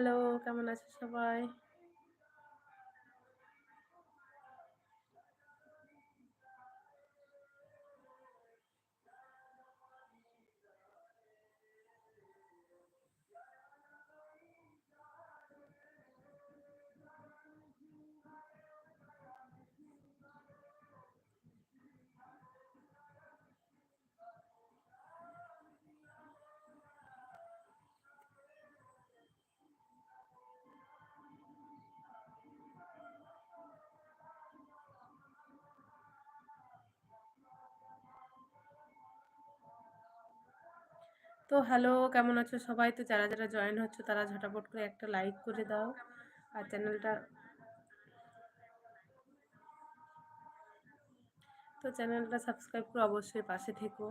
Hello, কেমন আছে সবাই? তো হ্যালো, কেমন আছো সবাই? তো যারা, যারা জয়েন হচ্ছে তারা ঝটাপট করে একটা লাইক করে দাও। আর চ্যানেলটা তো চ্যানেলটা সাবস্ক্রাইব করে অবশ্যই পাশে থেকো।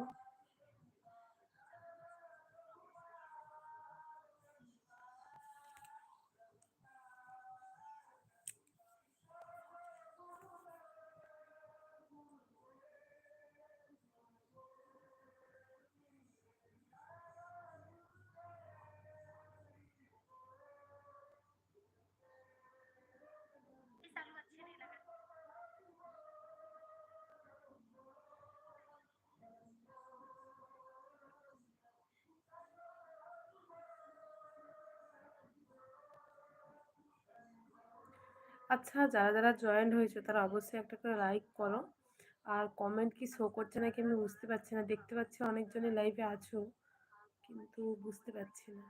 আচ্ছা যারা, যারা জয়েন্ট হয়েছে তারা অবশ্যই একটা করে লাইক করো। আর কমেন্ট কি শো করছে নাকি আমি বুঝতে পারছি না। দেখতে পাচ্ছি অনেকজনই লাইভে আছো। কিন্তু বুঝতে পারছি না।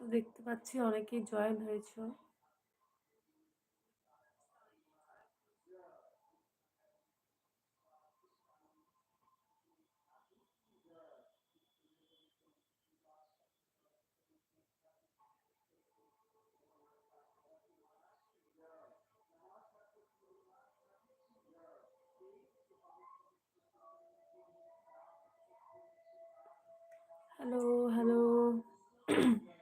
তো দেখতে পাচ্ছি অনেকেই জয়েন হয়েছো। Hello, hello.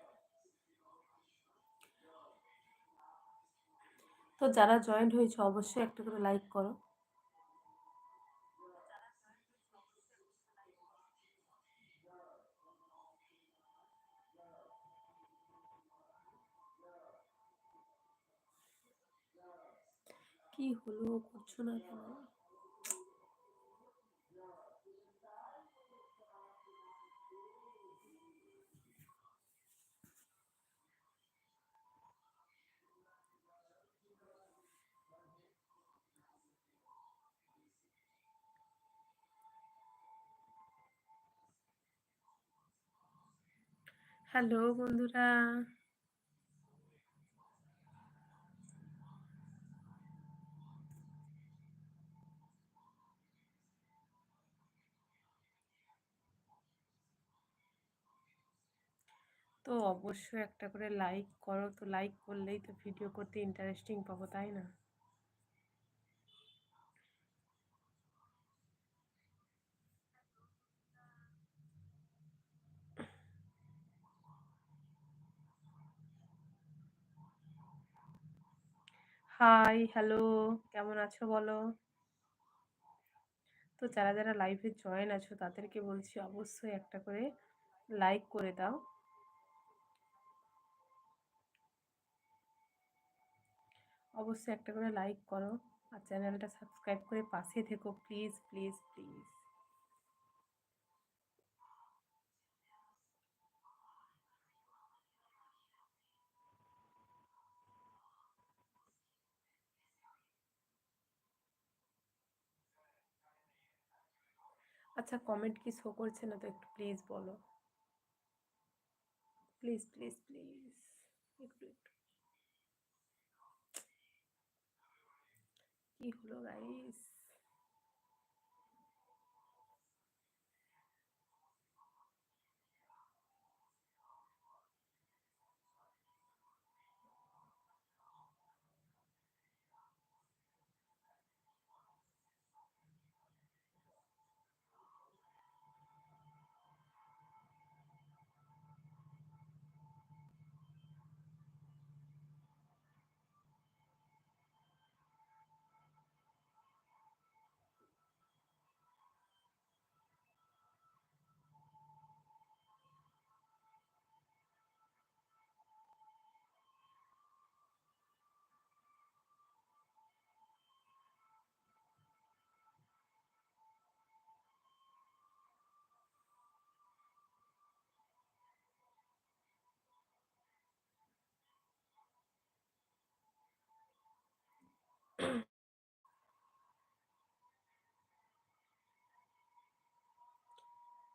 তো যারা জয়েন্ট হয়েছে অবশ্যই একটা করে লাইক করো। কি হলো করছ না কেন? হ্যালো বন্ধুরা। তো অবশ্যই একটা করে লাইক করো। তো লাইক করলেই তো ভিডিও করতে ইন্টারেস্টিং পাবো, তাই না? হাই, হ্যালো, কেমন আছো বলো? তো যারা, যারা লাইভে জয়েন আছো তাদেরকে বলছি অবশ্যই একটা করে লাইক করে দাও। অবশ্যই একটা করে লাইক করো আর চ্যানেলটা সাবস্ক্রাইব করে পাশে থেকো প্লিজ, প্লিজ, প্লিজ। আচ্ছা কমেন্ট কি শো করছে না তো একটু প্লিজ বলো। প্লিজ, প্লিজ, প্লিজ একটু, একটু। কি হলো গাইস?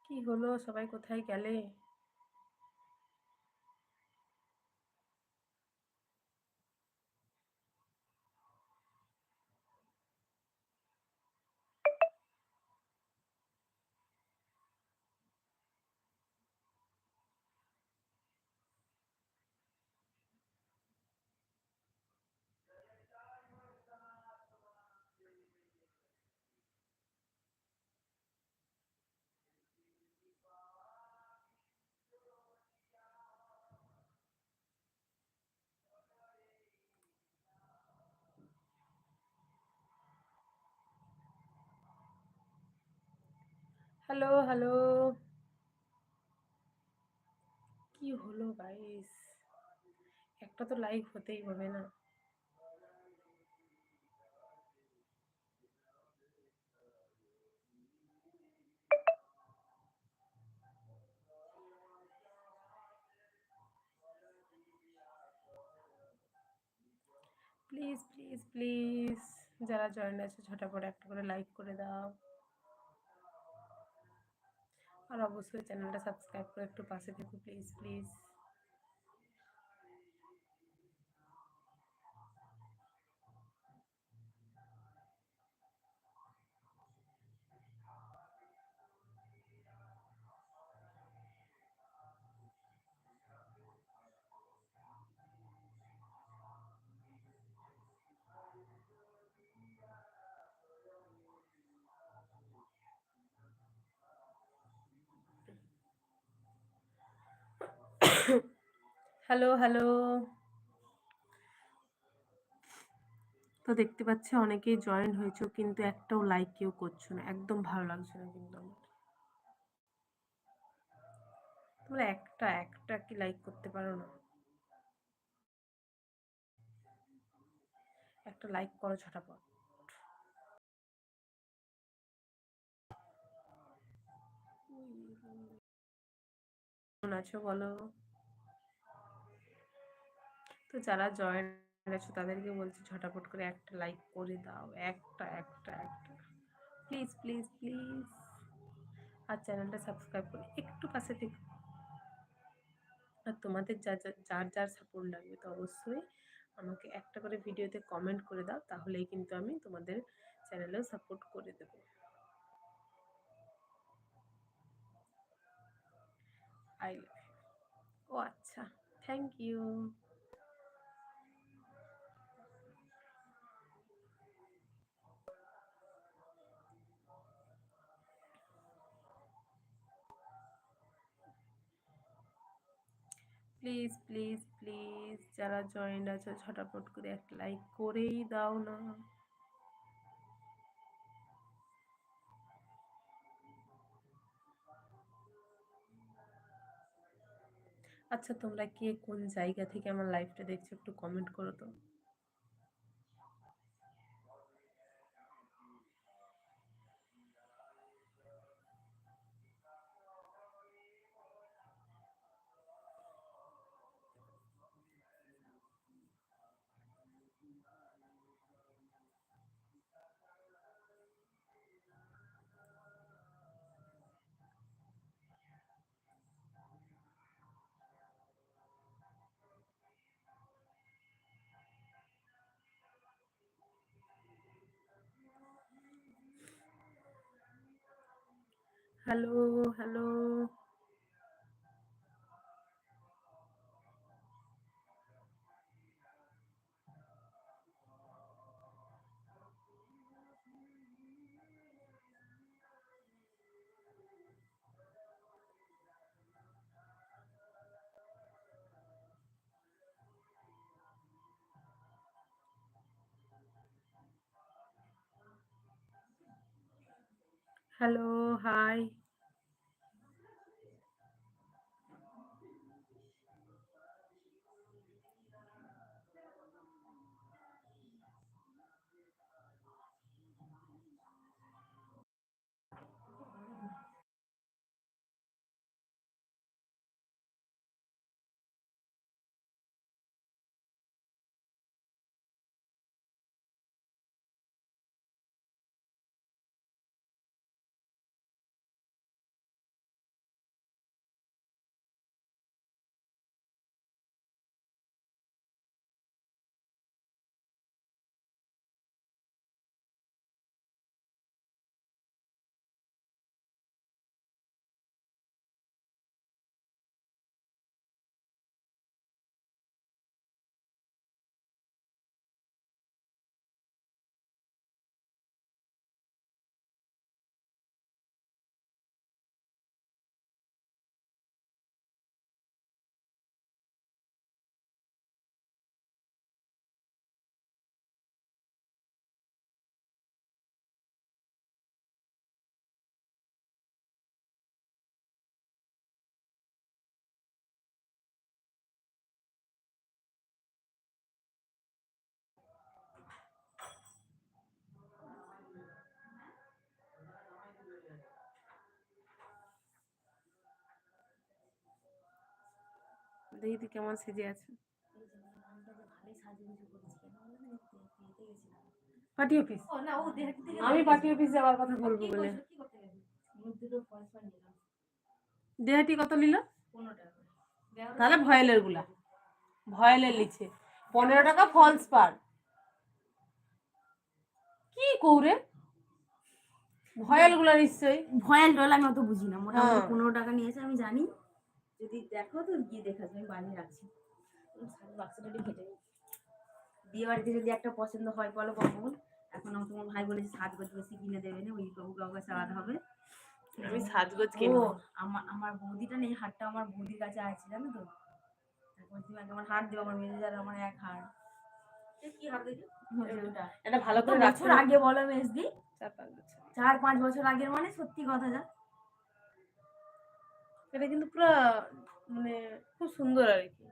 কি হলো? সবাই কোথায় গেলে? Hello hello. কি হলো গাইস একটা তো লাইক হতেই হবে না। প্লিজ প্লিজ প্লিজ যারা জয়েন আছে, ঝটাপট একটা করে লাইক করে দাও। আর অবশ্যই চ্যানেলটা সাবস্ক্রাইব করে একটু পাশে থেকো প্লিজ প্লিজ হ্যালো হ্যালো। তো দেখতে পাচ্ছি অনেকেই জয়েন হয়েছে, কিন্তু একটাও লাইক কেউ করছ না। একদম ভালো লাগছে না কিন্তু আমার। তোমরা একটা একটা কি লাইক করতে পারো না? একটা লাইক করো কেমন আছো বলো? তো যারা জয়েন আছো তাদেরকে বলছি ঝটাপট করে একটা লাইক করে দাও, একটা একটা একটা। প্লিজ প্লিজ প্লিজ আর চ্যানেলটা সাবস্ক্রাইব করে একটু পাশে থেকে আর তোমাদের যা যার যার সাপোর্ট লাগবে তো অবশ্যই আমাকে একটা করে ভিডিওতে কমেন্ট করে দাও, তাহলেই কিন্তু আমি তোমাদের চ্যানেলেও সাপোর্ট করে দেবো। আই লাভ ও আচ্ছা thank you please please please যারা জয়েন্ট আছে, ঝটাপট করে একটা লাইক করেই দাও না। আচ্ছা তোমরা কে কোন জায়গা থেকে আমার লাইভটা দেখছ একটু কমেন্ট করো তো। Hello hello. হ্যালো হাই দেখি তুই কেমন সেজে আছে পার্টি অফিস আমি পার্টি অফিস যাওয়ার কথা বলব বলে। দেহাটি কত নিল? তাহলে ভয়েলেরগুলা। ভয়েলের লিছে পনেরো টাকা ফলস পার। কি কৌরে? ভয়েলগুলা নিশ্চয়ই। ভয়াল ডল আমি অত বুঝি না। মোটামুটি হ্যাঁ। পনেরো টাকা নিয়েছে আমি জানি। যদি দেখো তো গিয়ে দেখা যাবে আমি বানিয়ে রাখছি। বাক্সটা একটু ঘেটে নিই। বিয়ে বাড়িতে যদি একটা পছন্দ হয় বলো কখন? এখন আমার তোমার ভাই বলেছে সাজগোজ বেশি কিনে দেবে না ওই বাবু কাউকে চালাতে হবে। আমি ও কিনবো। আমার আমার বৌদিটা নেই হাটটা আমার বৌদির কাছে আছে জানো তো? তারপর তুমি আগে আমার হাট দেবো আমার মেজেজার আমার এক হাট কি হাট দেখি এটা ভালো করে বছর আগে বলো মেজদি? চার পাঁচ বছর। চার পাঁচ বছর আগের মানে সত্যি কথা যা। এটা কিন্তু পুরো মানে খুব সুন্দর আর কি।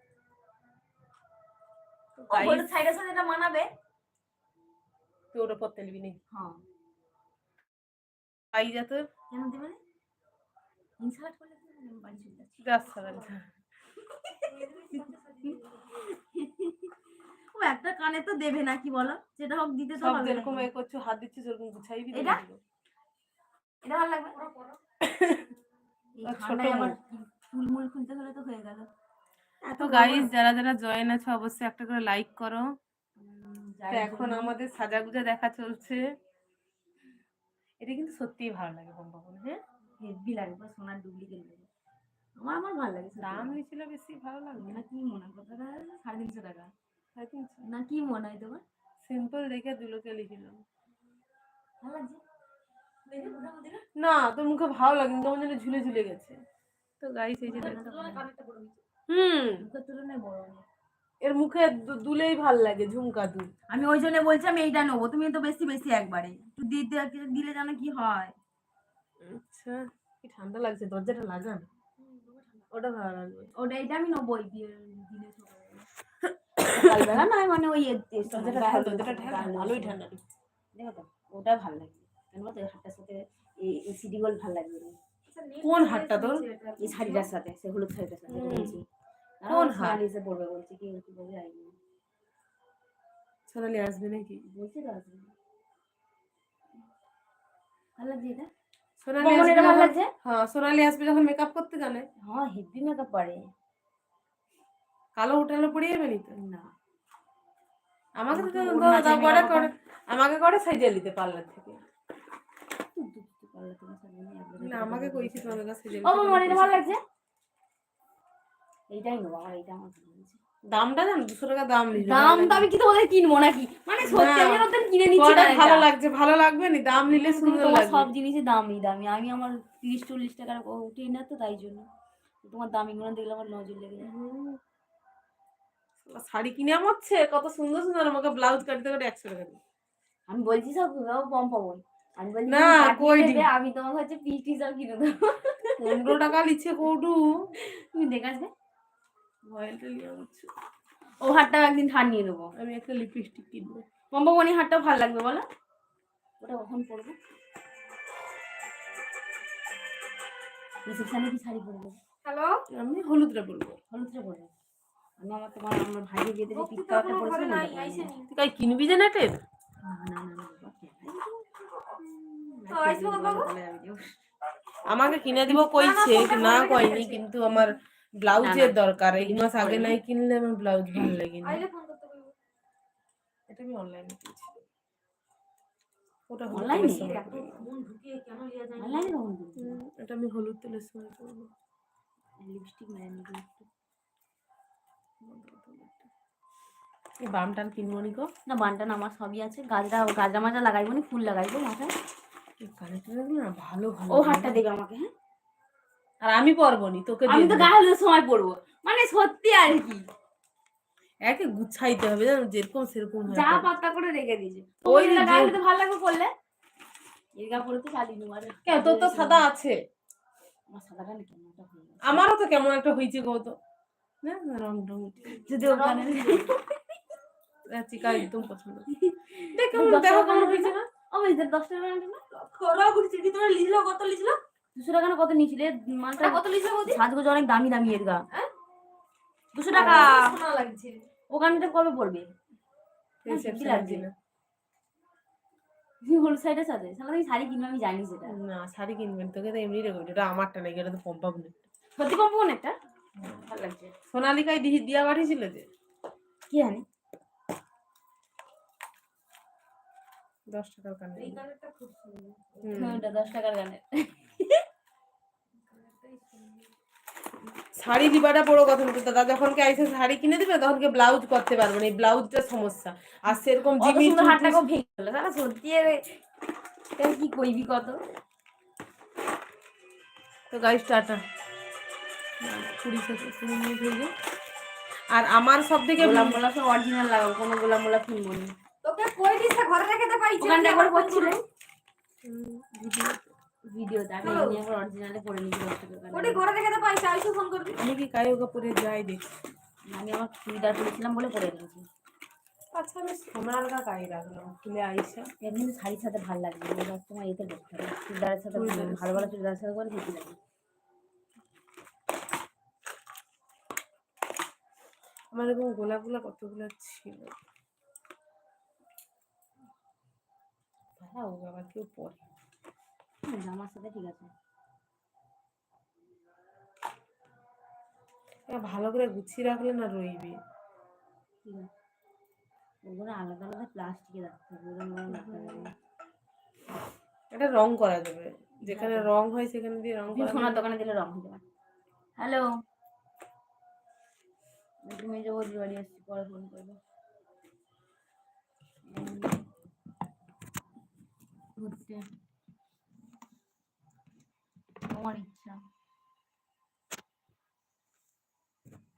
এটা মানাবে? তুই ওটা পরতে নিবি নি হ্যাঁ। পাই যা তোর। কেন দেবে করলে বাড়ি চলে যাচ্ছি। ও একটা কানে তো দেবে না কি বলো? যেটা হোক দিতে তো হবে যেরকম নাকি? এ করছ হাত দিচ্ছিস ওরকম গুছাই দিবি এটা? এটা ভালো লাগবে? ফুলমুল খুলতে হলে তো হয়ে গেল। এত তো গাইস যারা যারা জয়েন আছে অবশ্যই একটা করে লাইক করো। এখন আমাদের সাজাগুজা দেখা চলছে। এটা কিন্তু সত্যিই ভালো লাগে বম্বাবন হ্যাঁ? হেভি লাগবে পুরো সোনার ডুপ্লিকেট লাগে। আমার আমার ভালো লাগে দাম নিয়েছিল বেশি ভালো লাগবে না কি মনে হয় কত টাকা? সাড়ে তিনশো টাকা। সাড়ে তিনশো। না কি মনে হয় তোমার? সিম্পল দেখে দুলোকে লিখিলাম ভালো লাগছে? না? না তোর মুখে ভালো লাগে কেমন যেন ঝুলে ঝুলে গেছে। তো গাইস এই যে হুম। এর মুখে দু- দুলেই ভালো লাগে ঝুমকা দুল। আমি ওই জন্য বলছি আমি এইটা নেব তুমি তো বেশি বেশি একবারে। একটু দিতে দিলে জানো কি হয়। আচ্ছা কি ঠান্ডা লাগছে দরজাটা লাগান। ওটা ভালো লাগবে। ওটা এটা আমি নেব ওই দিয়ে দিলে সকালবেলা নয় মানে ওই দরজাটা ভালোই ঠান্ডা দেখো তো ওটা ভালো লাগে কেন বলতো হাটটার সাথে এই সিডি ভালো লাগবে না। কোন হাটটা তোর? এই শাড়িটার সাথে সে হলুদ শাড়িটার সাথে বলছি। কোন হাট? এসে পড়বে বলছি কি কি বলবে আইনি সোনালি আসবে নাকি? বলছি তো আসবে। ভালো লাগছে এটা? সোনালি আসবে ভালো যখন- লাগছে? হ্যাঁ সোনালি আসবে যখন মেকআপ করতে জানে। হ্যাঁ হেভি মেকআপ পারে। কালো উঠালে পড়ে যাবে নি তো না। আমাকে তো ওর দাও- নাচে দাও করে। makeup করে আমাকে করে সাইজে নিতে পার্লার না আমাকে কইছি তোমাদের কাছে সাইজে ও মামা ভালো লাগছে? এইটাই নেব আমার এইটা আমার ভালো লাগছে দামটা জানো দুশো টাকা দাম নিল। দাম আমি কি তোমাদের কিনবো নাকি? মানে সত্যি আমি ওদের কিনে নিচ্ছি না ভালো লাগছে ভালো লাগবে নি? দাম নিলে সুন্দর লাগবে। সব জিনিসই দামি দামি। আমি আমার তিরিশ চল্লিশ টাকার উঠি না তো তাই জন্য। তোমার দামিগুলো দেখলে আমার নজর লেগে যায়। শাড়ি কিনে আমাচ্ছে কত সুন্দর সুন্দর আমাকে ব্লাউজ কাটতে করে একশো টাকা। আমি বলছি সব কম পাবো। আমি বলছি না, কই আমি তোমাকে হচ্ছে পিস কিনে দেবো। পনেরো টাকা কৌটু। তুমি দেখে আসবে। ভয়েলটা নিয়ে আমচ্ছে ও একদিন ধার নিয়ে নেব। আমি একটা লিপস্টিক কিনবো। ভালো লাগবে বলো? ওটা কখন পরবো? রিসেপশনে কি শাড়ি পরবো? হ্যালো আমি হলুদটা বলব হলুদটা পরবো। আমি আমার তোমার আমার ভাইকে বিয়েতে পিস্তা পরেছিলাম তুই কাই কিনবি যে না না না না বাবা, কেন? তো আর আসব যদি বাবা? বলে তাহলে আমি যাব। আমাকে কিনে দিব কইছে না কইনি কিন্তু আমার ব্লাউজের দরকার। এই মাস আগে নাই কিনলে আমার ব্লাউজ ভালো লাগে না এটা আমি অনলাইনে কিনছি। ওটা হলুদ। অনলাইনে? এটা আমি সময় করব লিপস্টিক মেরে নিবি একটু। বাম টান কিনবো নি গো। না বানটান আমার সবই আছে। গাজরা গাজরা মাজা লাগাইবো নি ফুল লাগাইবো মাথায়। কানে টানেগুলো না ভালো ভালো ও হাটটা দেবে আমাকে হ্যাঁ? আর আমি পরবো নি তোকে আমি তো গায়ে সময় পরবো। মানে সত্যি আর কি। একে গুছাইতে হবে জানো যেরকম সেরকম যা। পাতা করে রেখে দিয়েছে। ওই গায়ে ভালো লাগবে পরে তো নেব কেন তোর তো সাদা আছে। আমার সাদাটা। আমারও তো কেমন একটা হয়েছে গো তো। না রং রং যদি ওখানে চিকা একদম পছন্দ। দেখ কেমন দেখো কেমন হয়েছে না? ও দশ টাকা না? খরা ঘুরছি কি তোরা লিজলো কত লিজলো দুশো টাকা না কত নিয়েছিলে? মালটা কত লিজলো বৌদি? সাজগোজ অনেক দামি দামি এর গা। দুশো টাকা। শোনা লাগছে? কবে পড়বে? হ্যাঁ, রিসেপশন কি লাগছে? হলুদ শাড়িটার সাথে সালা আমি শাড়ি কিনবো আমি জানি সেটা। না শাড়ি কিনবেন তোকে তো এমনি রেখে আমারটা নাকি এটা তো পম্পা সত্যি ভালো লাগছে। সোনালিকায় দিয়া পাঠিয়েছিল যে? কি জানি। দশ টাকার। হ্যাঁ, ওটা দশ টাকার গানে শাড়ি দিবাটা বড় কথা দাদা যখন কে আইসে শাড়ি কিনে দিবে তখন কে ব্লাউজ করতে পারবে না এই ব্লাউজটা সমস্যা। আর সেরকম জিনিস সুন্দর হাতটাকেও ভেঙে গেল সালা সত্যি কি কইবি কত? তো গাইস টাটা। কুড়ি সেকেন্ড কুড়ি মিনিট হয়ে আর আমার সব থেকে গোলাম মোলা সব অরিজিনাল লাগাবো কোনো গোলাম মোলা কিনবো না। কই দিছে ঘরে রেখে দে পাইছে ওখানটা একবার করছিল ভিডিও ভিডিও আমি নিয়ে একবার অরিজিনালে করে নিয়েছি দশ টাকার ওটি ঘরে রেখে দে পাইছে আইসো ফোন করবি। আমি কি যাই আমার চুড়িদার পরেছিলাম বলে পরে রেখেছি আচ্ছা আমি সোনারকা গায়ে রাখলাম খুলে আইসা। এমনি শাড়ির সাথে ভালো লাগবে এবার তোমার এতে করতে হবে। চুড়িদারের সাথে ভালো ভালো চুড়িদারের সাথে করে ঠিকই লাগে। আমার এরকম গোলাপগুলো কতগুলো ছিল? ভালো আবার কেউ পরে। জামার সাথে ঠিক আছে। ভালো করে গুছিয়ে রাখলে না রইবে। ওগুলো আলাদা আলাদা প্লাস্টিকে রাখতে হবে। এটা রং করা যাবে। যেখানে রং হয় সেখানে দিয়ে রং করা সোনার দোকানে দিলে রং হয়ে যাবে হ্যালো। তুমি যে ওর বাড়ি আসছি পরে ফোন করব। ঘুরতে। আমার ইচ্ছা।